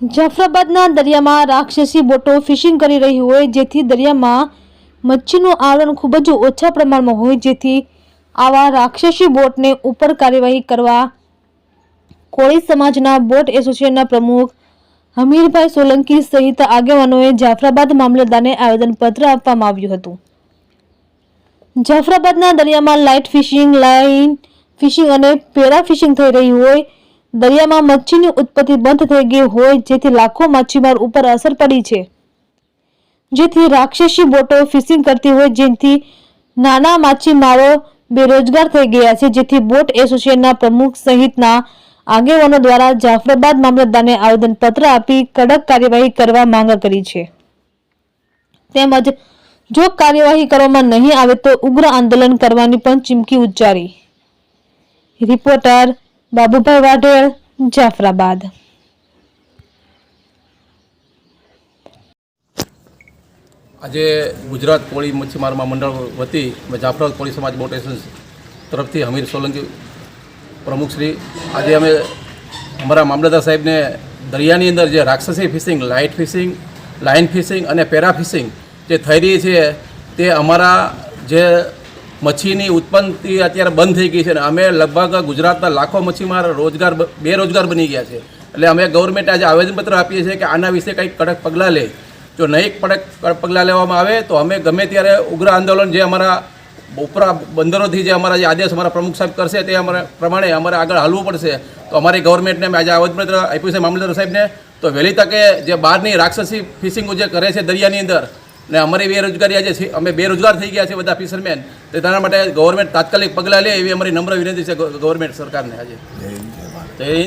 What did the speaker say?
જાફરાબાદના દરિયામાં રાક્ષસી બોટો ફિશિંગ કરી રહી હોય, જેથી દરિયામાં મચ્છીનું આવરણ ખૂબ જ ઓછા પ્રમાણમાં હોય, જેથી આવા રાક્ષસી બોટને ઉપર કાર્યવાહી કરવા કોળી સમાજના બોટ એસોસિએશનના પ્રમુખ હમીરભાઈ સોલંકી સહિત આગેવાનોએ જાફરાબાદ મામલતદારને આવેદનપત્ર આપવામાં આવ્યું હતું. જાફરાબાદના દરિયામાં લાઇટ ફિશિંગ લાઇન ફિશિંગ અને પેરા ફિશિંગ થઈ રહી હોય દરિયામાં મચ્છીની ઉત્પત્તિ બંધ થઈ ગઈ હોય જેથી લાખો માછીમાર ઉપર અસર પડી છે. જેથી રાક્ષસી બોટો ફિશિંગ કરતી હોય જેથી નાના માછીમારો બેરોજગાર થઈ ગયા છે. જેથી બોટ એસોસિએશનના પ્રમુખ સહિતના આગેવાનો દ્વારા જાફરાબાદ મામલતદારને આવેદનપત્ર આપી કડક કાર્યવાહી કરવા માંગ કરી છે. તેમજ જો કાર્યવાહી કરવામાં નહીં આવે તો ઉગ્ર આંદોલન કરવાની પણ ચીમકી ઉચ્ચારી. રિપોર્ટર બાબુભાઈ વાઢોળ, જાફરાબાદ. આજે ગુજરાત કોળી મચ્છીમાર મંડળ વતી જાફરાબાદ કોળી સમાજ બોટ તરફથી હમીર સોલંકી પ્રમુખશ્રી આજે અમે અમારા મામલતદાર સાહેબને દરિયાની અંદર જે રાક્ષસી fishing, light fishing, line fishing અને પેરા ફિશિંગ જે થઈ રહી છે, તે અમારા જે મચ્છીની ઉત્પત્તિ અત્યારે બંધ થઈ ગઈ છે ને અમે લગભગ ગુજરાતના લાખો મચ્છીમાર રોજગાર બેરોજગાર બની ગયા છે. એટલે અમે ગવર્મેન્ટ આજે આવેદનપત્ર આપીએ છીએ કે આના વિશે કંઈક કડક પગલાં લે. જો નહીં કડક પગલાં લેવામાં આવે તો અમે ગમે ત્યારે ઉગ્ર આંદોલન જે અમારા ઉપરા બંદરોથી જે અમારા જે આદેશ અમારા પ્રમુખ સાહેબ કરશે તે અમારા પ્રમાણે અમારે આગળ હાલવું પડશે. તો અમારી ગવર્મેન્ટને અમે આજે આવેદનપત્ર આપ્યું છે મામલતદાર સાહેબને. તો વહેલી તકે જે બહારની રાક્ષસી ફિશિંગો જે કરે છે દરિયાની અંદર ને અમારી બેરોજગારી આજે છે અમે બેરોજગાર થઈ ગયા છે બધા ફિશરમેન તો તેના માટે ગવર્મેન્ટ તાત્કાલિક પગલાં લે એવી અમારી નમ્ર વિનંતી છે ગવર્મેન્ટ સરકારને આજે. જય